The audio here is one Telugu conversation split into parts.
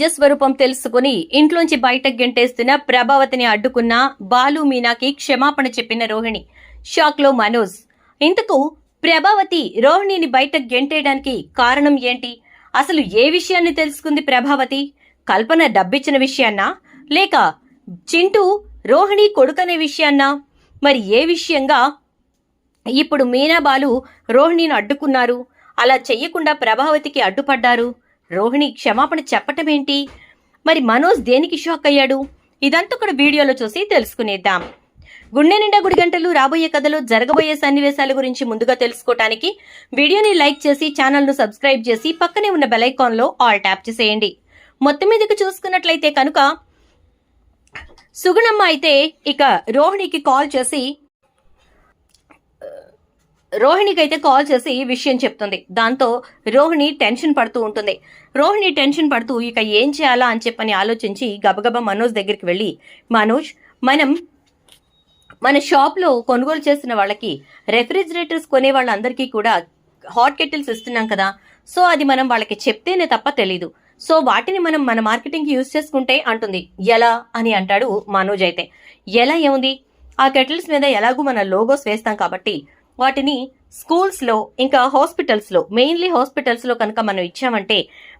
నిజస్వరూపం తెలుసుకుని ఇంట్లోంచి బయటకు గెంటేస్తున్న ప్రభావతిని అడ్డుకున్న బాలు మీనాకి క్షమాపణ చెప్పిన రోహిణి. షాక్లో మనోజ్ ఇంతకు ప్రభావతి రోహిణిని బయటకు గెంటేయడానికి కారణం ఏంటి? అసలు ఏ విషయాన్ని తెలుసుకుంది ప్రభావతి? కల్పన డబ్బిచ్చిన విషయాన్నా? లేక చింటూ రోహిణి కొడుకనే విషయాన్నా? మరి ఏ విషయంగా ఇప్పుడు మీనా బాలు రోహిణిని అడ్డుకున్నారు? అలా చెయ్యకుండా ప్రభావతికి అడ్డుపడ్డారు? రోహిణి క్షమాపణ చెప్పటమేంటి? మరి మనోజ్ దేనికి షాక్ అయ్యాడు? ఇదంతా కూడా వీడియోలో చూసి తెలుసుకునేద్దాం. గుండె నిండా గుడి గంటలు రాబోయే కథలో జరగబోయే సన్నివేశాల గురించి ముందుగా తెలుసుకోవటానికి వీడియోని లైక్ చేసి ఛానల్ను సబ్స్క్రైబ్ చేసి పక్కనే ఉన్న బెలైకాన్లో ఆల్ ట్యాప్ చేసేయండి. మొత్తం మీదకి చూసుకున్నట్లయితే కనుక సుగుణమ్మ అయితే ఇక రోహిణికి కాల్ చేసి రోహిణికి అయితే కాల్ చేసి విషయం చెప్తుంది. దాంతో రోహిణి టెన్షన్ పడుతూ ఉంటుంది. రోహిణి టెన్షన్ పడుతూ ఇక ఏం చేయాలా అని చెప్పని ఆలోచించి గబగబా మనోజ్ దగ్గరికి వెళ్ళి మనోజ్ మనం మన షాప్లో కొనుగోలు చేసిన వాళ్ళకి రెఫ్రిజిరేటర్స్ కొనే వాళ్ళందరికీ కూడా హాట్ కెటిల్స్ ఇస్తున్నాం కదా. సో అది మనం వాళ్ళకి చెప్తేనే తప్ప తెలీదు. సో వాటిని మనం మన మార్కెటింగ్కి యూజ్ చేసుకుంటే అంటుంది. ఎలా అని అంటాడు మనోజ్ అయితే. ఎలా ఏముంది? ఆ కెటిల్స్ మీద ఎలాగూ మన లోగోస్ వేస్తాం కాబట్టి వాటిని స్కూల్స్లో ఇంకా హాస్పిటల్స్లో మెయిన్లీ హాస్పిటల్స్లో కనుక మనం ఇచ్చామంటే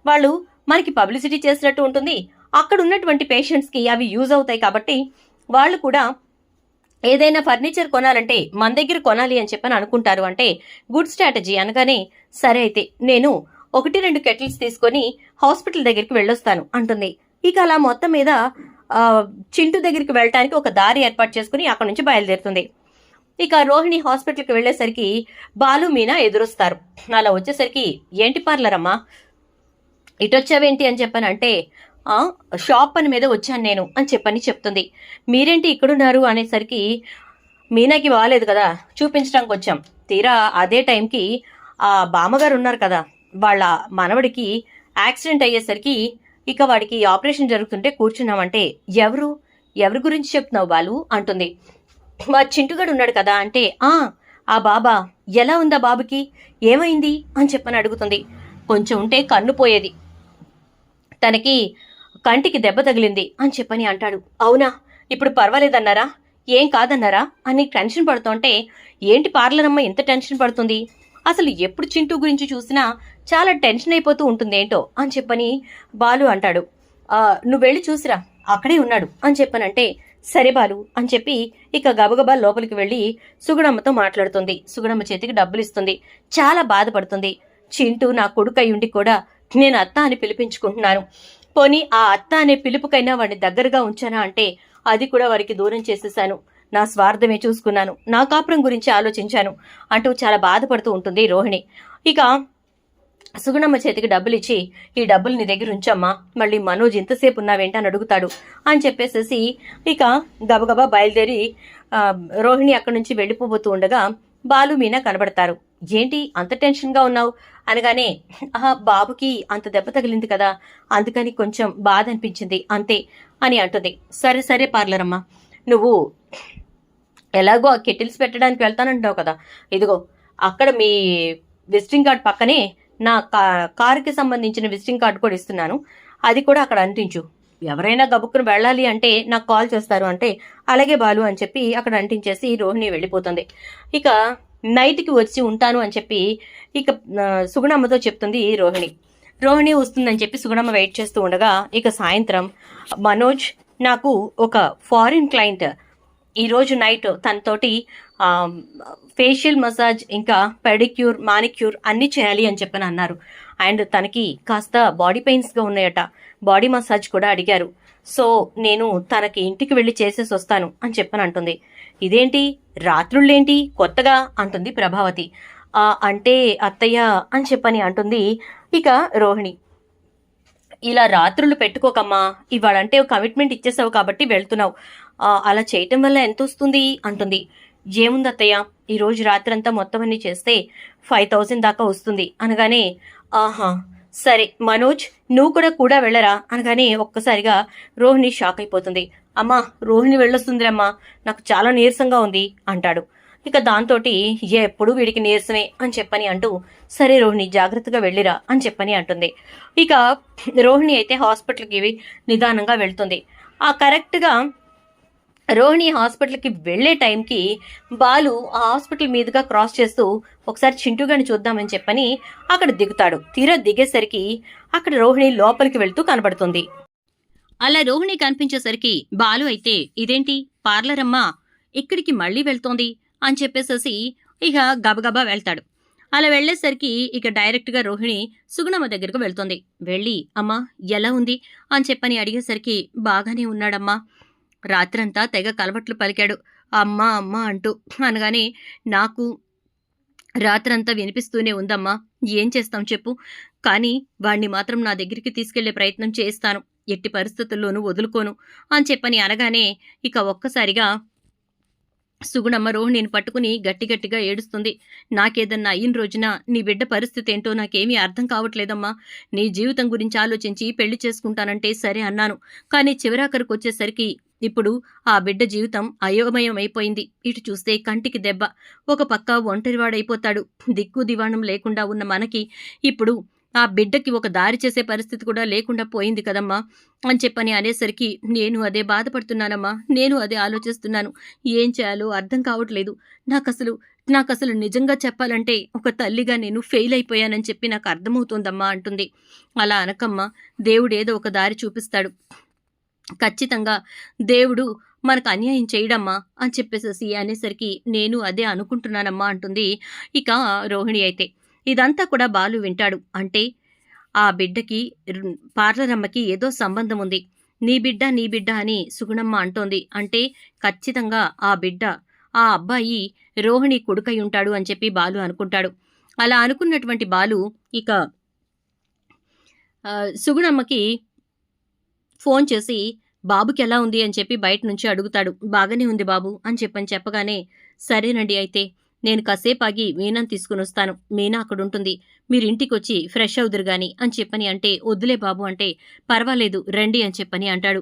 వాళ్ళు మనకి పబ్లిసిటీ చేసినట్టు ఉంటుంది. అక్కడ ఉన్నటువంటి పేషెంట్స్కి అవి యూజ్ అవుతాయి కాబట్టి వాళ్ళు కూడా ఏదైనా ఫర్నిచర్ కొనాలంటే మన దగ్గర కొనాలి అని చెప్పని అనుకుంటారు అంటే గుడ్ స్ట్రాటజీ అనగానే సరే అయితే నేను ఒకటి రెండు కెటిల్స్ తీసుకొని హాస్పిటల్ దగ్గరికి వెళ్ళొస్తాను అంటుంది. ఇక అలా మొత్తం మీద చింటు చింటూ దగ్గరికి వెళ్ళటానికి ఒక దారి ఏర్పాటు చేసుకుని అక్కడ నుంచి బయలుదేరుతుంది. ఇక రోహిణి హాస్పిటల్కి వెళ్ళేసరికి బాలు మీనా ఎదురొస్తారు. అలా వచ్చేసరికి ఏంటి పార్లర్ అమ్మా ఇటొచ్చావేంటి అని చెప్పానంటే అంటే షాప్ పని మీద వచ్చాను నేను అని చెప్పని చెప్తుంది. మీరేంటి ఇక్కడున్నారు? అనేసరికి మీనాకి బాగాలేదు కదా చూపించడానికి వచ్చాం. తీరా అదే టైంకి ఆ బామ్మగారు ఉన్నారు కదా వాళ్ళ మనవడికి యాక్సిడెంట్ అయ్యేసరికి ఇక వాడికి ఆపరేషన్ జరుగుతుంటే కూర్చున్నామంటే ఎవరు? ఎవరి గురించి చెప్తున్నావు బాలు? అంటుంది. మా చింటుగాడు ఉన్నాడు కదా అంటే ఆ ఆ బాబా ఎలా ఉందా బాబుకి? ఏమైంది? అని చెప్పని అడుగుతుంది. కొంచెం ఉంటే కన్ను పోయేది. తనకి కంటికి దెబ్బ తగిలింది అని చెప్పని అంటాడు. అవునా? ఇప్పుడు పర్వాలేదన్నారా? ఏం కాదన్నారా? అని టెన్షన్ పడుతుంటే ఏంటి పార్లరమ్మ ఎంత టెన్షన్ పడుతుంది? అసలు ఎప్పుడు చింటూ గురించి చూసినా చాలా టెన్షన్ అయిపోతూ ఉంటుంది ఏంటో అని చెప్పని బాలు అంటాడు. నువ్వు వెళ్ళి చూసిరా అక్కడే ఉన్నాడు. అని చెప్పనంటే సరే బాలు అని చెప్పి ఇక గబగబా లోపలికి వెళ్ళి సుగుణమ్మతో మాట్లాడుతుంది. సుగుణమ్మ చేతికి డబ్బులు ఇస్తుంది. చాలా బాధపడుతుంది. చింటూ నా కొడుకు అయ్యుండి ఉండి కూడా నేను అత్త అని పిలిపించుకుంటున్నాను. పోనీ ఆ అత్త అనే పిలుపుకైనా వాడిని దగ్గరగా ఉంచానా అంటే అది కూడా వారికి దూరం చేసేశాను. నా స్వార్థమే చూసుకున్నాను. నా కాపురం గురించి ఆలోచించాను. అంటూ చాలా బాధపడుతూ ఉంటుంది రోహిణి. ఇక సుగుణమ్మ చేతికి డబ్బులు ఇచ్చి ఈ డబ్బులు నీ దగ్గర ఉంచమ్మా మళ్ళీ మనోజ్ ఇంతసేపు ఉన్నావేంటి అని అడుగుతాడు. అని చెప్పేసేసి ఇక గబగబా బయలుదేరి రోహిణి అక్కడి నుంచి వెళ్ళిపోబోతూ ఉండగా బాలు మీనా కనబడతారు. ఏంటి అంత టెన్షన్గా ఉన్నావు? అనగానే ఆహా బాబుకి అంత దెబ్బ తగిలింది కదా అందుకని కొంచెం బాధ అనిపించింది అంతే అని అంటుంది. సరే సరే పార్లర్ అమ్మా నువ్వు ఎలాగో ఆ కెటిల్స్ పెట్టడానికి వెళ్తానంటావు కదా ఇదిగో అక్కడ మీ విజిటింగ్ కార్డ్ పక్కనే నా కారుకి సంబంధించిన విజిటింగ్ కార్డు కూడా ఇస్తున్నాను. అది కూడా అక్కడ అంటించు. ఎవరైనా గబుక్కును వెళ్ళాలి అంటే నాకు కాల్ చేస్తారు అంటే అలాగే బాలు అని చెప్పి అక్కడ అంటించేసి రోహిణి వెళ్ళిపోతుంది. ఇక నైట్కి వచ్చి ఉంటాను అని చెప్పి ఇక సుగుణమ్మతో చెప్తుంది రోహిణి. రోహిణి వస్తుందని చెప్పి సుగుణమ్మ వెయిట్ చేస్తూ ఉండగా ఇక సాయంత్రం మనోజ్ నాకు ఒక ఫారిన్ క్లయింట్ ఈరోజు నైట్ తనతోటి ఫేషియల్ మసాజ్ ఇంకా పెడిక్యూర్ మానిక్యూర్ అన్నీ చేయాలి అని చెప్పని అన్నారు. అండ్ తనకి కాస్త బాడీ పెయిన్స్గా ఉన్నాయట. బాడీ మసాజ్ కూడా అడిగారు. సో నేను తనకి ఇంటికి వెళ్ళి చేసేసి వస్తాను అని చెప్పని అంటుంది. ఇదేంటి? రాత్రుళ్ళేంటి? కొత్తగా? అంటుంది ప్రభావతి. అంటే అత్తయ్య అని చెప్పని అంటుంది ఇక రోహిణి. ఇలా రాత్రులు పెట్టుకోకమ్మా. ఇవాళంటే కమిట్మెంట్ ఇచ్చేసావు కాబట్టి వెళ్తున్నావు. అలా చేయటం వల్ల ఎంత వస్తుంది అంటుంది. ఏముంది అత్తయ్య ఈరోజు రాత్రంతా మొత్తం అన్ని చేస్తే ఫైవ్ థౌజండ్ దాకా వస్తుంది. అనగానే ఆహా సరే మనోజ్ నువ్వు కూడా కూడా వెళ్ళరా? అనగానే ఒక్కసారిగా రోహిణి షాక్ అయిపోతుంది. అమ్మా రోహిణి వెళ్ళొస్తుందిరమ్మా. నాకు చాలా నీరసంగా ఉంది అంటాడు. ఇక దాంతోటి ఎప్పుడు వీడికి నీరసమే అని చెప్పని అంటూ సరే రోహిణి జాగ్రత్తగా వెళ్ళిరా అని చెప్పని అంటుంది. ఇక రోహిణి అయితే హాస్పిటల్కి నిదానంగా వెళ్తుంది. ఆ కరెక్ట్గా రోహిణి హాస్పిటల్కి వెళ్ళే టైంకి బాలు ఆ హాస్పిటల్ మీదుగా క్రాస్ చేస్తూ ఒకసారి చింటూగాని చూద్దామని చెప్పని అక్కడ దిగుతాడు. తీరా దిగేసరికి అక్కడ రోహిణి లోపలికి వెళ్తూ కనబడుతుంది. అలా రోహిణి కనిపించేసరికి బాలు అయితే ఇదేంటి? పార్లర్ అమ్మా ఇక్కడికి మళ్ళీ వెళ్తోంది? అని చెప్పేసేసి ఇక గబగబా వెళ్తాడు. అలా వెళ్ళేసరికి ఇక డైరెక్ట్గా రోహిణి సుగుణమ్మ దగ్గరకు వెళ్తుంది. వెళ్ళి అమ్మా ఎలా ఉంది? అని చెప్పని అడిగేసరికి బాగానే ఉన్నాడమ్మా. రాత్రంతా తెగ కలవట్లు పలికాడు. అమ్మా అమ్మ అంటూ అనగానే నాకు రాత్రంతా వినిపిస్తూనే ఉందమ్మా. ఏం చేస్తాం చెప్పు. కానీ వాణ్ణి మాత్రం నా దగ్గరికి తీసుకెళ్ళే ప్రయత్నం చేస్తాను. ఎట్టి పరిస్థితుల్లోనూ వదులుకోను అని చెప్పని అనగానే ఇక ఒక్కసారిగా సుగుణమ్మ రోహిణిని పట్టుకుని గట్టిగట్టిగా ఏడుస్తుంది. నాకేదన్నా అయిన రోజున నీ బిడ్డ పరిస్థితి ఏంటో నాకేమీ అర్థం కావట్లేదమ్మా. నీ జీవితం గురించి ఆలోచించి పెళ్ళి చేసుకుంటానంటే సరే అన్నాను. కానీ చివరాఖరికి వచ్చేసరికి ఇప్పుడు ఆ బిడ్డ జీవితం అయోమయం అయిపోయింది ఇటు చూస్తే కంటికి దెబ్బ. ఒక పక్క ఒంటరివాడైపోతాడు. దిక్కు దివాణం లేకుండా ఉన్న మనకి ఇప్పుడు ఆ బిడ్డకి ఒక దారి చేసే పరిస్థితి కూడా లేకుండా పోయింది కదమ్మా. అని చెప్పని అనేసరికి నేను అదే బాధపడుతున్నానమ్మా. నేను అదే ఆలోచిస్తున్నాను. ఏం చేయాలో అర్థం కావట్లేదు. నాకు అసలు నాకు అసలు నిజంగా చెప్పాలంటే ఒక తల్లిగా నేను ఫెయిల్ అయిపోయానని చెప్పి నాకు అర్థమవుతోందమ్మా అంటుంది. అలా అనకమ్మా దేవుడు ఏదో ఒక దారి చూపిస్తాడు. ఖచ్చితంగా దేవుడు మనకు అన్యాయం చేయడమ్మా అని చెప్పేసేసి అనేసరికి నేను అదే అనుకుంటున్నానమ్మా అంటుంది. ఇక రోహిణి అయితే ఇదంతా కూడా బాలు వింటాడు. అంటే ఆ బిడ్డకి పార్లరమ్మకి పార్లర్ అమ్మకి ఏదో సంబంధం ఉంది. నీ బిడ్డ నీ బిడ్డ అని సుగుణమ్మ అంటోంది. అంటే ఖచ్చితంగా ఆ బిడ్డ ఆ అబ్బాయి రోహిణి కొడుకై ఉంటాడు అని చెప్పి బాలు అనుకుంటాడు. అలా అనుకున్నటువంటి బాలు ఇక సుగుణమ్మకి ఫోన్ చేసి బాబుకి ఎలా ఉంది? అని చెప్పి బయట నుంచి అడుగుతాడు. బాగానే ఉంది బాబు అని చెప్పని చెప్పగానే సరేనండి అయితే నేను కాసేపు ఆగి మీనాను తీసుకుని వస్తాను. మీనా అక్కడ ఉంటుంది మీరు ఇంటికి వచ్చి ఫ్రెష్ అవుదురు గాని అని చెప్పని అంటే వద్దులే బాబు అంటే పర్వాలేదు రండి అని చెప్పని అంటాడు.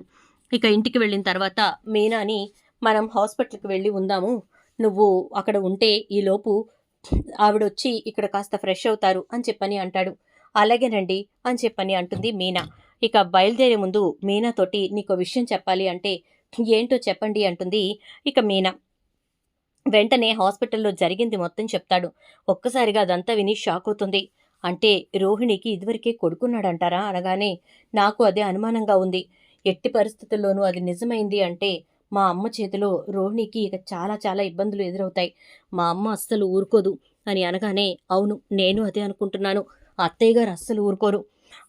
ఇక ఇంటికి వెళ్ళిన తర్వాత మీనాని మనం హాస్పిటల్కి వెళ్ళి ఉందాము. నువ్వు అక్కడ ఉంటే ఈలోపు ఆవిడ వచ్చి ఇక్కడ కాస్త ఫ్రెష్ అవుతారు అని చెప్పని అంటాడు. అలాగేనండి అని చెప్పని అంటుంది మీనా. ఇక బయలుదేరే ముందు మీనాతోటి నీకు విషయం చెప్పాలి అంటే ఏంటో చెప్పండి అంటుంది ఇక మీనా. వెంటనే హాస్పిటల్లో జరిగింది మొత్తం చెప్తాడు. ఒక్కసారిగా అదంతా విని షాక్ అవుతుంది. అంటే రోహిణికి ఇదివరకే కొడుకున్నాడంటారా అనగానే నాకు అదే అనుమానంగా ఉంది. ఎట్టి పరిస్థితుల్లోనూ అది నిజమైంది అంటే మా అమ్మ చేతిలో రోహిణికి ఇక చాలా చాలా ఇబ్బందులు ఎదురవుతాయి. మా అమ్మ అస్సలు ఊరుకోదు అని అనగానే అవును నేను అదే అనుకుంటున్నాను. అత్తయ్య గారు అస్సలు ఊరుకోరు.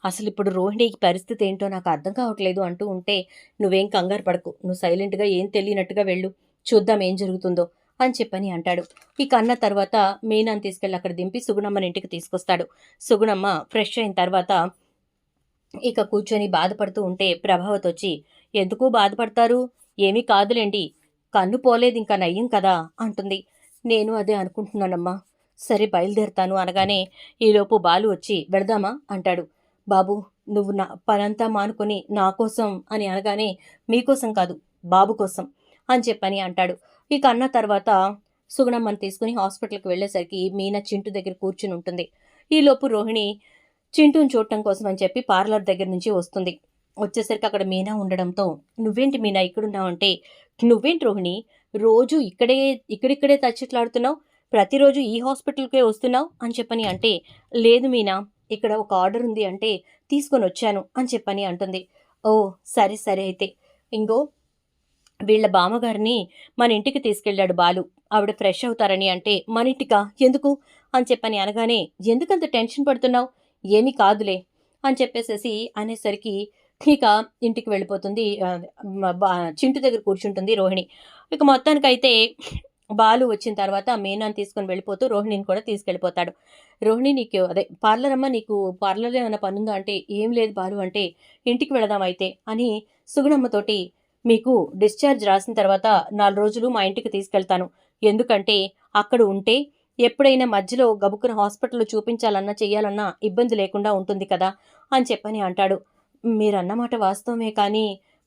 అసలు ఇప్పుడు రోహిణికి పరిస్థితి ఏంటో నాకు అర్థం కావట్లేదు అంటూ ఉంటే నువ్వేం కంగారు పడకు. నువ్వు సైలెంట్గా ఏం తెలియనట్టుగా వెళ్ళు. చూద్దాం ఏం జరుగుతుందో అని చెప్పని అంటాడు. ఇక అన్న తర్వాత మీనాన్ని తీసుకెళ్ళి అక్కడ దింపి సుగుణమ్మని ఇంటికి తీసుకొస్తాడు. సుగుణమ్మ ఫ్రెష్ అయిన తర్వాత ఇక కూర్చొని బాధపడుతూ ఉంటే ప్రభావతి వచ్చి ఎందుకు బాధపడతారు? ఏమీ కాదులేండి. కన్ను పోలేదు ఇంకా నయ్యం కదా అంటుంది. నేను అదే అనుకుంటున్నానమ్మా. సరే బయలుదేరుతాను అనగానే ఈలోపు బాలు వచ్చి వెళదామా అంటాడు. బాబు నువ్వు నా పనంతా మానుకొని నా కోసం అని అనగానే మీకోసం కాదు బాబు కోసం అని చెప్పని అంటాడు. ఇక అన్న తర్వాత సుగుణమ్మని తీసుకుని హాస్పిటల్కి వెళ్ళేసరికి మీనా చింటు దగ్గర కూర్చుని ఉంటుంది. ఈలోపు రోహిణి చింటూని చూడటం కోసం అని చెప్పి పార్లర్ దగ్గర నుంచి వస్తుంది. వచ్చేసరికి అక్కడ మీనా ఉండడంతో నువ్వేంటి మీనా ఇక్కడున్నావు అంటే నువ్వేంటి రోహిణి? రోజు ఇక్కడే ఇక్కడిక్కడే తచ్చిట్లాడుతున్నావు? ప్రతిరోజు ఈ హాస్పిటల్కే వస్తున్నావు? అని చెప్పని అంటే లేదు మీనా ఇక్కడ ఒక ఆర్డర్ ఉంది అంటే తీసుకొని వచ్చాను అని చెప్పని అంటుంది. ఓ సరే సరే అయితే. ఇంకో వీళ్ళ బామ్మగారిని మన ఇంటికి తీసుకెళ్ళాడు బాలు. ఆవిడ ఫ్రెష్ అవుతారని అంటే మన ఇంటికా? ఎందుకు? అని చెప్పని అనగానే ఎందుకంత టెన్షన్ పడుతున్నావు? ఏమీ కాదులే అని చెప్పేసేసి అనేసరికి ఇక ఇంటికి వెళ్ళిపోతుంది చింటు దగ్గర కూర్చుంటుంది రోహిణి. ఇక మొత్తానికైతే బాలు వచ్చిన తర్వాత మీనాన్ని తీసుకొని వెళ్ళిపోతూ రోహిణిని కూడా తీసుకెళ్ళిపోతాడు. రోహిణి నీకు అదే పార్లర్ అమ్మ నీకు పార్లర్లో ఏమైనా పనుందా? అంటే ఏం లేదు బాలు అంటే ఇంటికి వెళదాం అయితే అని సుగుణమ్మతోటి మీకు డిశ్చార్జ్ రాసిన తర్వాత నాలుగు రోజులు మా ఇంటికి తీసుకెళ్తాను. ఎందుకంటే అక్కడ ఉంటే ఎప్పుడైనా మధ్యలో గబుక్కున హాస్పిటల్లో చూపించాలన్నా చేయాలన్నా ఇబ్బంది లేకుండా ఉంటుంది కదా అని చెప్పని అంటాడు. మీరన్నమాట వాస్తవమే కానీ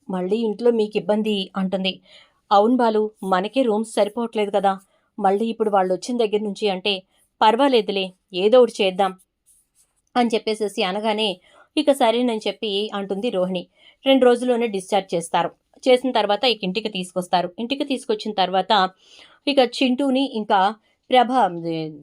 మళ్ళీ ఇంట్లో మీకు ఇబ్బంది అంటుంది. అవును బాలు మనకే రూమ్స్ సరిపోవట్లేదు కదా. మళ్ళీ ఇప్పుడు వాళ్ళు వచ్చిన దగ్గర నుంచి అంటే పర్వాలేదులే ఏదో ఒకటి చేద్దాం అని చెప్పేసేసి అనగానే ఇక సరేనని చెప్పి అంటుంది రోహిణి. రెండు రోజుల్లోనే డిశ్చార్జ్ చేస్తారు. చేసిన తర్వాత ఇక ఇంటికి తీసుకొస్తారు. ఇంటికి తీసుకొచ్చిన తర్వాత ఇక చింటూని ఇంకా ప్రభ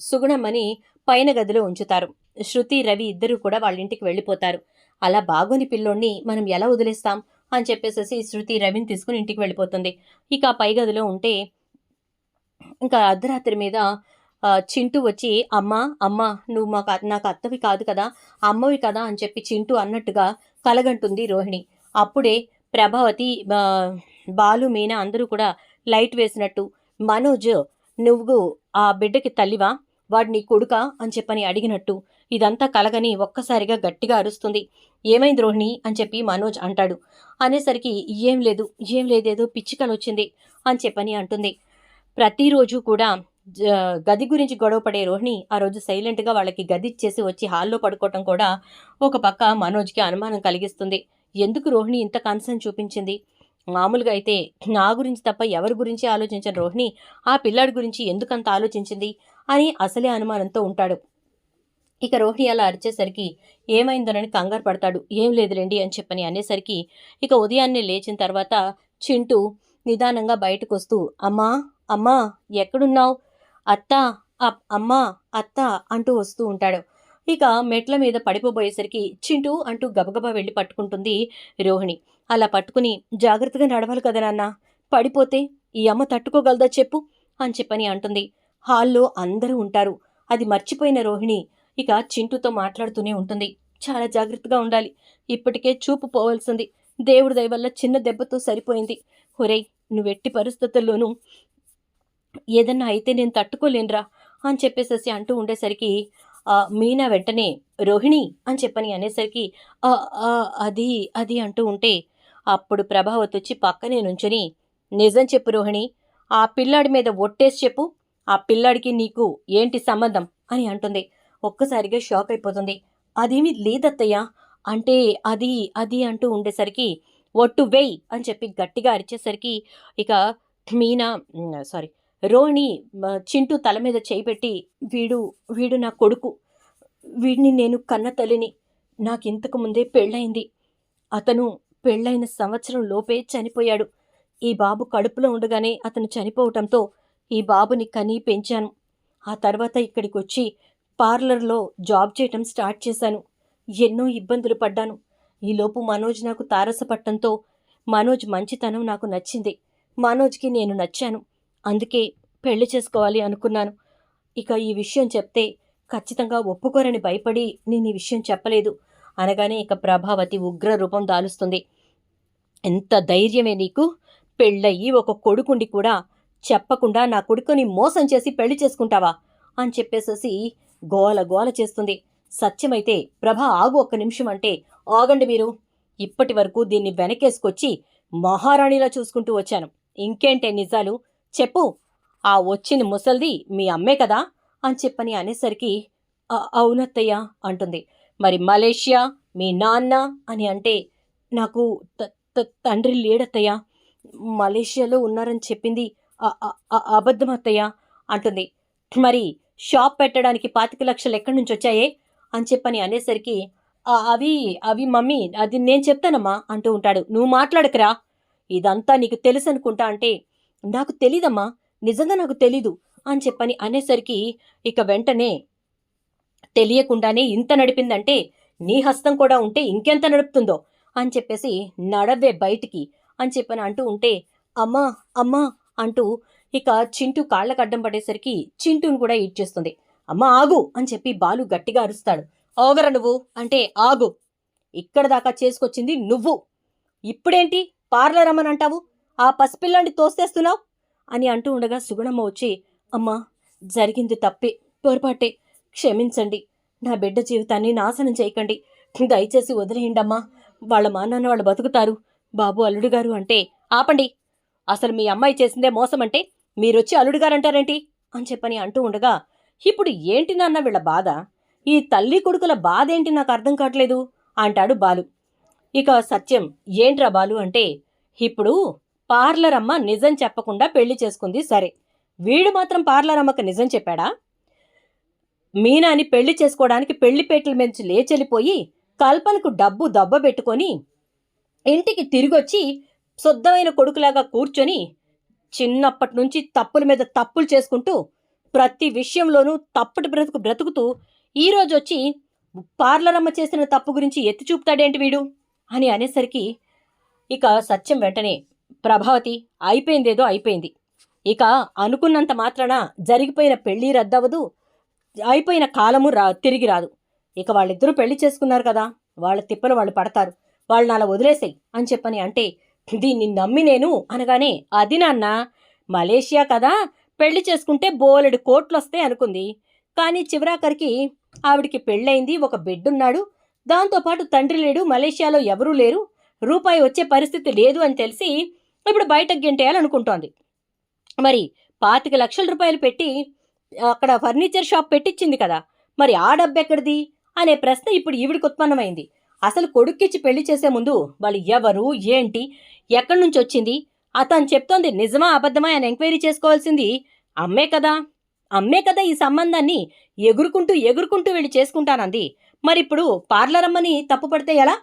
సుగుణమ్మని పైన గదిలో ఉంచుతారు. శృతి రవి ఇద్దరు కూడా వాళ్ళ ఇంటికి వెళ్ళిపోతారు. అలా బాగోని పిల్లోడిని మనం ఎలా వదిలేస్తాం? అని చెప్పేసేసి శృతి రవిని తీసుకుని ఇంటికి వెళ్ళిపోతుంది. ఇక పై గదిలో ఉంటే ఇంకా అర్ధరాత్రి మీద చింటూ వచ్చి అమ్మా అమ్మా నువ్వు మాకు నాకు అత్తవి కాదు కదా అమ్మవి కదా అని చెప్పి చింటూ అన్నట్టుగా కలగంటుంది రోహిణి. అప్పుడే ప్రభావతి బాలు మీనా అందరూ కూడా లైట్ వేసినట్టు మనోజ్ నువ్వు ఆ బిడ్డకి తల్లివా? వాడు నీ కొడుక? అని చెప్పని అడిగినట్టు ఇదంతా కలగని ఒక్కసారిగా గట్టిగా అరుస్తుంది. ఏమైంది రోహిణి అని చెప్పి మనోజ్ అంటాడు. అనేసరికి ఏం లేదు ఏం లేదేదో పిచ్చికలు వచ్చింది అని చెప్పని అంటుంది. ప్రతిరోజు కూడా జ- గది గురించి గొడవ పడే రోహిణి ఆ రోజు సైలెంట్గా వాళ్ళకి గది ఇచ్చేసి వచ్చి హాల్లో పడుకోవటం కూడా ఒక పక్క మనోజ్కి అనుమానం కలిగిస్తుంది. ఎందుకు రోహిణి ఇంత కన్సర్న్ చూపించింది? మామూలుగా అయితే నా గురించి తప్ప ఎవరి గురించి ఆలోచించిన రోహిణి? ఆ పిల్లాడి గురించి ఎందుకంత ఆలోచించింది? అని అసలే అనుమానంతో ఉంటాడు. ఇక రోహిణి అలా అరిచేసరికి ఏమైందోనని కంగారు పడతాడు. ఏం లేదులేండి అని చెప్పని అనేసరికి ఇక ఉదయాన్నే లేచిన తర్వాత చింటూ నిదానంగా బయటకు వస్తూ అమ్మా అమ్మా ఎక్కడున్నావు? అత్త అమ్మా అత్త అంటూ వస్తూ ఉంటాడు. ఇక మెట్ల మీద పడిపోబోయేసరికి చింటూ అంటూ గబగబా వెళ్ళి పట్టుకుంటుంది రోహిణి. అలా పట్టుకుని జాగ్రత్తగా నడవాలి కదా నాన్న పడిపోతే ఈ అమ్మ తట్టుకోగలదా చెప్పు అని చెప్పని అంటుంది. హాల్లో అందరూ ఉంటారు. అది మర్చిపోయిన రోహిణి ఇక చింటూతో మాట్లాడుతూనే ఉంటుంది. చాలా జాగ్రత్తగా ఉండాలి. ఇప్పటికే చూపు పోవాల్సింది. దేవుడి దయవల్ల చిన్న దెబ్బతో సరిపోయింది. ఒరేయ్ నువ్వెట్టి పరిస్థితుల్లోనూ ఏదన్నా అయితే నేను తట్టుకోలేనురా అని చెప్పేసేసి అంటూ ఉండేసరికి మీనా వెంటనే రోహిణి అని చెప్పని అనేసరికి "ఆ, ఆ, అది అది అంటూ ఉంటే అప్పుడు ప్రభావతి వచ్చి పక్కనే నుంచుని నిజం చెప్పు రోహిణి ఆ పిల్లాడి మీద ఒట్టేసి చెప్పు. ఆ పిల్లాడికి నీకు ఏంటి సంబంధం? అని అంటుంది. ఒక్కసారిగా షాక్ అయిపోతుంది. అదేమి లేదత్తయ్య? అంటే అది అది అంటూ ఉండేసరికి ఒట్టు వేయ్ అని చెప్పి గట్టిగా అరిచేసరికి ఇక మీనా సారీ రోహిణి చింటూ తల మీద చేయి పెట్టి వీడు వీడు నా కొడుకు. వీడిని నేను కన్న తల్లిని. నాకు ఇంతకు ముందే పెళ్ళయింది. అతను పెళ్ళైన సంవత్సరం లోపే చనిపోయాడు. ఈ బాబు కడుపులో ఉండగానే అతను చనిపోవటంతో ఈ బాబుని కని పెంచాను. ఆ తర్వాత ఇక్కడికి వచ్చి పార్లర్లో జాబ్ చేయటం స్టార్ట్ చేశాను. ఎన్నో ఇబ్బందులు పడ్డాను. ఈలోపు మనోజ్ నాకు తారసపట్టంతో మనోజ్ మంచితనం నాకు నచ్చింది. మనోజ్కి నేను నచ్చాను. అందుకే పెళ్ళి చేసుకోవాలి అనుకున్నాను. ఇక ఈ విషయం చెప్తే ఖచ్చితంగా ఒప్పుకోరని భయపడి నేను ఈ విషయం చెప్పలేదు. అనగానే ఇక ప్రభావతి ఉగ్ర రూపం దాలుస్తుంది. ఎంత ధైర్యమే నీకు? పెళ్ళయ్యి ఒక కొడుకుండి కూడా చెప్పకుండా నా కొడుకుని మోసం చేసి పెళ్ళి చేసుకుంటావా? అని చెప్పేసేసి గోల గోల చేస్తుంది. సత్యమైతే ప్రభ ఆగు ఒక్క నిమిషం అంటే ఆగండి మీరు. ఇప్పటి వరకు దీన్ని వెనకేసుకొచ్చి మహారాణిలా చూసుకుంటూ వచ్చాను. ఇంకేంటే నిజాలు? చెప్పు. ఆ వచ్చిన ముసల్ది మీ అమ్మే కదా? అని చెప్పని అనేసరికి అవునత్తయ్య అంటుంది. మరి మలేషియా? మీ నాన్న? అని అంటే నాకు తండ్రి లేడత్తయ్య. మలేషియాలో ఉన్నారని చెప్పింది అ- అబద్ధం అత్తయ్య అంటుంది. మరి షాప్ పెట్టడానికి పాతిక లక్షలు ఎక్కడి నుంచి వచ్చాయే అని చెప్పని అనేసరికి అవి అవి మమ్మీ అది నేను చెప్తానమ్మా అంటూ ఉంటాడు. నువ్వు మాట్లాడకురా ఇదంతా నీకు తెలుసు అనుకుంటా అంటే నాకు తెలీదమ్మా నిజంగా నాకు తెలీదు అని చెప్పని అనేసరికి ఇక వెంటనే తెలియకుండానే ఇంత నడిపిందంటే నీ హస్తం కూడా ఉంటే ఇంకెంత నడుపుతుందో అని చెప్పేసి నడవే బయటికి అని చెప్పని అంటూ ఉంటే అమ్మా అమ్మా అంటూ ఇక చింటూ కాళ్ళకు అడ్డం పడేసరికి చింటూను కూడా ఈడ్చేస్తుంది అమ్మా ఆగు అని చెప్పి బాలు గట్టిగా అరుస్తాడు. ఆగరా నువ్వు? అంటే ఆగు. ఇక్కడ దాకా చేసుకొచ్చింది నువ్వు. ఇప్పుడేంటి? పార్లర్ అమ్మని అంటావు? ఆ పసిపిల్లాన్ని తోసేస్తున్నావు? అని అంటూ ఉండగా సుగుణమ్మ వచ్చి అమ్మా జరిగింది తప్పే పొరపాటే. క్షమించండి. నా బిడ్డ జీవితాన్ని నాశనం చేయకండి. దయచేసి వదిలేయండమ్మా. వాళ్ళ మా నాన్న వాళ్ళు బతుకుతారు. బాబు అల్లుడు గారు అంటే ఆపండి. అసలు మీ అమ్మాయి చేసిందే మోసం అంటే మీరొచ్చి అల్లుడిగారంటారేంటి? అంటారేంటి అని చెప్పని అంటూ ఉండగా ఇప్పుడు ఏంటి నాన్న వీళ్ళ బాధ? ఈ తల్లి కొడుకుల బాధ ఏంటి నాకు అర్థం కావట్లేదు? అంటాడు బాలు. ఇక సత్యం ఏంట్రా బాలు అంటే ఇప్పుడు పార్లర్ అమ్మ నిజం చెప్పకుండా పెళ్ళి చేసుకుంది సరే. వీడు మాత్రం పార్లర్ అమ్మకు నిజం చెప్పాడా? మీనాని పెళ్ళి చేసుకోవడానికి పెళ్ళిపేటల నుంచి లేచెళ్ళిపోయి కల్పనకు డబ్బు దబ్బ పెట్టుకొని ఇంటికి తిరిగొచ్చి శుద్ధమైన కొడుకులాగా కూర్చొని చిన్నప్పటి నుంచి తప్పుల మీద తప్పులు చేసుకుంటూ ప్రతి విషయంలోనూ తప్పటి బ్రతుకు బ్రతుకుతూ ఈరోజు వచ్చి పార్లరమ్మ చేసిన తప్పు గురించి ఎత్తి చూపుతాడేంటి వీడు? అని అనేసరికి ఇక సత్యం వెంటనే ప్రభావతి అయిపోయిందేదో అయిపోయింది. ఇక అనుకున్నంత మాత్రాన జరిగిపోయిన పెళ్ళి రద్దవదు అయిపోయిన కాలము రా తిరిగి రాదు. ఇక వాళ్ళిద్దరూ పెళ్ళి చేసుకున్నారు కదా వాళ్ళ తిప్పలు వాళ్ళు పడతారు. వాళ్ళు నాలా వదిలేసాయి అని చెప్పని అంటే దీన్ని నమ్మి నేను అనగానే అది నాన్న మలేషియా కదా పెళ్ళి చేసుకుంటే బోలెడు కోట్లు వస్తాయి అనుకుంది. కానీ చివరాఖరికి ఆవిడికి పెళ్ళయింది ఒక బిడ్డున్నాడు. దాంతోపాటు తండ్రి లేడు మలేషియాలో ఎవరూ లేరు. రూపాయి వచ్చే పరిస్థితి లేదు అని తెలిసి ఇప్పుడు బయటకు గెంటేయాలనుకుంటోంది మరి పాతిక లక్షల రూపాయలు పెట్టి అక్కడ ఫర్నిచర్ షాప్ పెట్టించింది కదా మరి ఆ డబ్బెక్కడిది అనే ప్రశ్న ఇప్పుడు ఈవిడికి ఉత్పన్నమైంది. అసలు కొడుక్కిచ్చి పెళ్ళి చేసే ముందు వాళ్ళు ఎవరు ఏంటి? ఎక్కడి నుంచి వచ్చింది? అతను చెప్తోంది నిజమా అబద్ధమా? అని ఎంక్వైరీ చేసుకోవాల్సింది అమ్మే కదా. అమ్మే కదా ఈ సంబంధాన్ని ఎగురుకుంటూ ఎగురుకుంటూ వెళ్ళి చేసుకుంటానంది. మరిప్పుడు పార్లర్ అమ్మని తప్పుపడితే ఎలా?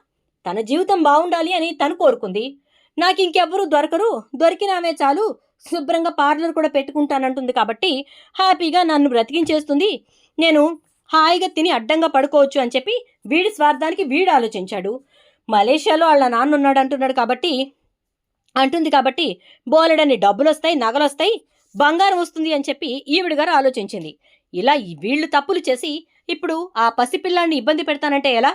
తన జీవితం బాగుండాలి అని తను కోరుకుంది. నాకు ఇంకెవ్వరూ దొరకరు. దొరికినామే చాలు. శుభ్రంగా పార్లర్ కూడా పెట్టుకుంటానంటుంది కాబట్టి హ్యాపీగా నన్ను బ్రతికించేస్తుంది. నేను హాయిగా తిని అడ్డంగా పడుకోవచ్చు అని చెప్పి వీడి స్వార్థానికి వీడు ఆలోచించాడు. మలేషియాలో వాళ్ళ నాన్న ఉన్నాడు అంటున్నాడు కాబట్టి అంటుంది కాబట్టి బోలెడని డబ్బులు వస్తాయి నగలు వస్తాయి బంగారం వస్తుంది అని చెప్పి ఈవిడ గారు ఆలోచించింది. ఇలా వీళ్ళు తప్పులు చేసి ఇప్పుడు ఆ పసిపిల్లాన్ని ఇబ్బంది పెడతానంటే ఎలా?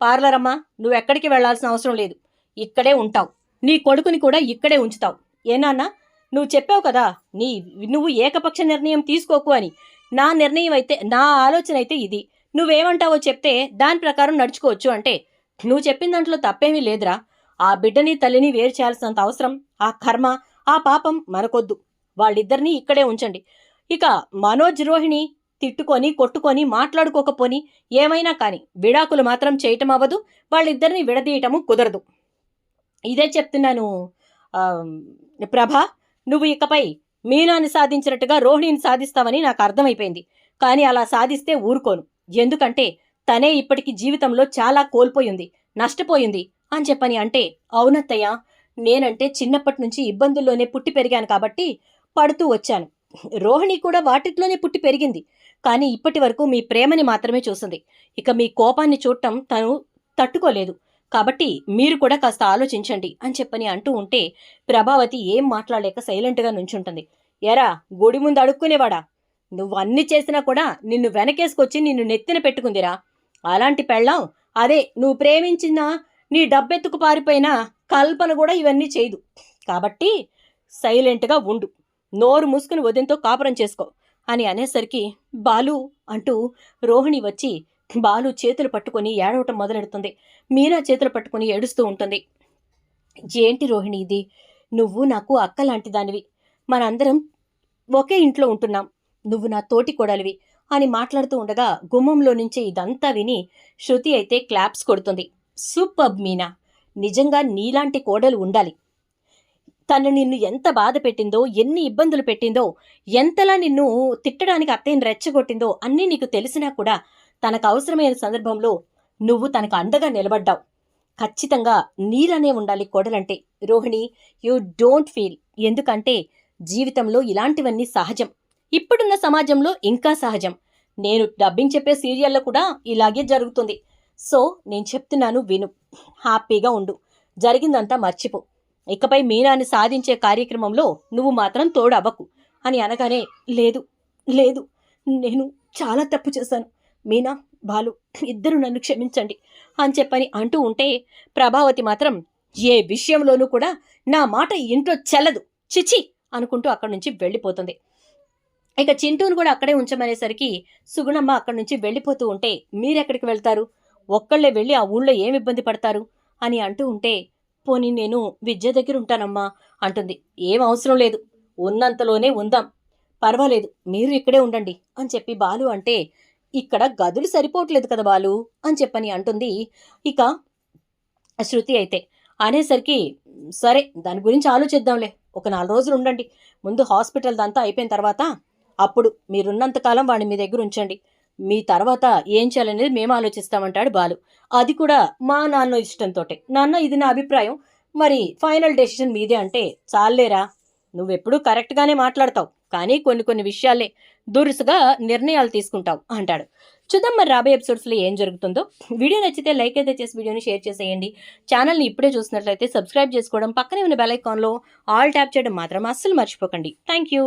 పార్లర్ అమ్మా నువ్వు ఎక్కడికి వెళ్ళాల్సిన అవసరం లేదు. ఇక్కడే ఉంటావు. నీ కొడుకుని కూడా ఇక్కడే ఉంచుతావు. ఏనాన్నా నువ్వు చెప్పావు కదా నీ నువ్వు ఏకపక్ష నిర్ణయం తీసుకోకు అని. నా నిర్ణయం అయితే నా ఆలోచన అయితే ఇది. నువ్వేమంటావో చెప్తే దాని ప్రకారం నడుచుకోవచ్చు అంటే నువ్వు చెప్పిన దాంట్లో తప్పేమీ లేదురా. ఆ బిడ్డని తల్లిని వేరు చేయాల్సినంత అవసరం ఆ కర్మ ఆ పాపం మనకొద్దు. వాళ్ళిద్దరినీ ఇక్కడే ఉంచండి. ఇక మనోజ్ రోహిణి తిట్టుకొని కొట్టుకొని మాట్లాడుకోకపోని ఏమైనా కానీ విడాకులు మాత్రం చేయటం అవ్వదు వాళ్ళిద్దరిని విడదీయటము కుదరదు. ఇదే చెప్తున్నాను ప్రభా. నువ్వు ఇకపై మీనాని సాధించినట్టుగా రోహిణిని సాధిస్తావని నాకు అర్థమైపోయింది. కానీ అలా సాధిస్తే ఊరుకోను. ఎందుకంటే తనే ఇప్పటికి జీవితంలో చాలా కోల్పోయింది నష్టపోయింది. అని చెప్పని అంటే అవునత్తయ్య నేనంటే చిన్నప్పటి నుంచి ఇబ్బందుల్లోనే పుట్టి పెరిగాను కాబట్టి పడుతూ వచ్చాను. రోహిణి కూడా వాటిట్లోనే పుట్టి పెరిగింది. కానీ ఇప్పటి వరకు మీ ప్రేమని మాత్రమే చూసింది. ఇక మీ కోపాన్ని చూడటం తను తట్టుకోలేదు. కాబట్టి మీరు కూడా కాస్త ఆలోచించండి అని చెప్పని అంటూ ఉంటే ప్రభావతి ఏం మాట్లాడలేక సైలెంట్గా నుంచుంటుంది. ఎరా గుడి ముందు అడుక్కునేవాడా? నువ్వు అన్ని చేసినా కూడా నిన్ను వెనకేసుకొచ్చి నిన్ను నెత్తిన పెట్టుకుందిరా. అలాంటి పెళ్ళాం అదే నువ్వు ప్రేమించిన నీ డబ్బెత్తుకు పారిపోయిన కల్పన కూడా ఇవన్నీ చేయదు. కాబట్టి సైలెంట్గా ఉండు. నోరు మూసుకుని ఉదయంతో కాపురం చేసుకో అని అనేసరికి బాలు అంటూ రోహిణి వచ్చి బాలు చేతులు పట్టుకొని ఏడవటం మొదలెడుతుంది. మీనా చేతులు పట్టుకొని ఏడుస్తూ ఉంటుంది. ఏంటి రోహిణి ఇది? నువ్వు నాకు అక్క లాంటి దానివి మనందరం ఒకే ఇంట్లో ఉంటున్నాం. నువ్వు నా తోటి కొడలివి అని మాట్లాడుతూ ఉండగా గుమ్మంలో నుంచి ఇదంతా విని శృతి అయితే క్లాప్స్ కొడుతుంది. సూపర్ మీనా. నిజంగా నీలాంటి కోడలు ఉండాలి. తను నిన్ను ఎంత బాధ పెట్టిందో ఎన్ని ఇబ్బందులు పెట్టిందో ఎంతలా నిన్ను తిట్టడానికి అత్తయ్యని రెచ్చగొట్టిందో అన్నీ నీకు తెలిసినా కూడా తనకు అవసరమైన సందర్భంలో నువ్వు తనకు అండగా నిలబడ్డావు. ఖచ్చితంగా నీలనే ఉండాలి కోడలంటే. Rohini you don't feel. ఎందుకంటే జీవితంలో ఇలాంటివన్నీ సహజం. ఇప్పుడున్న సమాజంలో ఇంకా సహజం. నేను డబ్బింగ్ చెప్పే సీరియల్లో కూడా ఇలాగే జరుగుతుంది. సో నేను చెప్తున్నాను విను. హ్యాపీగా ఉండు. జరిగిందంతా మర్చిపో. ఇకపై మీనాని సాధించే కార్యక్రమంలో నువ్వు మాత్రం తోడవ్వకు. అని అనగానే లేదు లేదు. నేను చాలా తప్పు చేశాను. మీనా బాలు ఇద్దరు నన్ను క్షమించండి అని చెప్పని అంటూ ఉంటే ప్రభావతి మాత్రం ఏ విషయంలోనూ కూడా నా మాట ఇంట్లో చెల్లదు. చిచి అనుకుంటూ అక్కడి నుంచి వెళ్ళిపోతుంది. ఇక చింటూను కూడా అక్కడే ఉంచమనేసరికి సుగుణమ్మ అక్కడి నుంచి వెళ్ళిపోతూ ఉంటే మీరెక్కడికి వెళ్తారు? ఒక్కళ్ళే వెళ్ళి ఆ ఊళ్ళో ఏమి ఇబ్బంది పడతారు? అని అంటూ ఉంటే పోనీ నేను విద్య దగ్గర ఉంటానమ్మా అంటుంది. ఏం అవసరం లేదు. ఉన్నంతలోనే ఉందాం. పర్వాలేదు మీరు ఇక్కడే ఉండండి అని చెప్పి బాలు అంటే ఇక్కడ గదులు సరిపోవట్లేదు కదా బాలు అని చెప్పని అంటుంది. ఇక శృతి అయితే అనేసరికి సరే దాని గురించి ఆలోచిద్దాంలే. ఒక నాలుగు రోజులు ఉండండి. ముందు హాస్పిటల్ దంతా అయిపోయిన తర్వాత అప్పుడు మీరున్నంతకాలం వాడిని మీ దగ్గర ఉంచండి. మీ తర్వాత ఏం చేయాలనేది మేము ఆలోచిస్తామంటాడు బాలు. అది కూడా మా నాన్న ఇష్టంతో నాన్న ఇది నా అభిప్రాయం. మరి ఫైనల్ డెసిషన్ మీదే అంటే చాలేరా? నువ్వెప్పుడూ కరెక్ట్గానే మాట్లాడతావు. కానీ కొన్ని కొన్ని విషయాలే దురుసుగా నిర్ణయాలు తీసుకుంటావు అంటాడు. చూద్దాం మరి రాబోయే ఎపిసోడ్స్లో ఏం జరుగుతుందో. వీడియో నచ్చితే లైక్ అయితే చేసి వీడియోని షేర్ చేసేయండి. ఛానల్ని ఇప్పుడే చూసినట్లయితే సబ్స్క్రైబ్ చేసుకోవడం పక్కనే ఉన్న బెల్ ఐకాన్లో ఆల్ ట్యాప్ చేయడం మాత్రం అస్సలు మర్చిపోకండి. Thank you